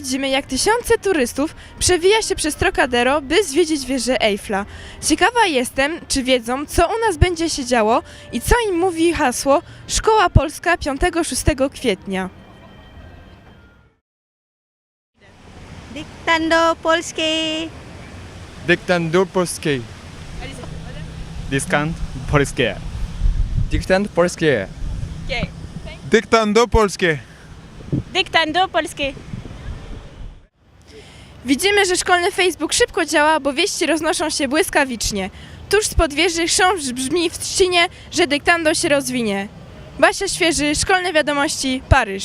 widzimy, jak tysiące turystów przewija się przez Trocadero, by zwiedzić wieżę Eiffla. Ciekawa jestem, czy wiedzą, co u nas będzie się działo i co im mówi hasło Szkoła Polska 5-6 kwietnia. Dyktando polskie. Dyktando polskie. Dyskant polskie. Dyktant polskie. Dyktando polskie. Dyktando polskie. Widzimy, że szkolny Facebook szybko działa, bo wieści roznoszą się błyskawicznie. Tuż spod wieży chrząszcz brzmi w trzcinie, że dyktando się rozwinie. Basia Świeży, Szkolne Wiadomości, Paryż.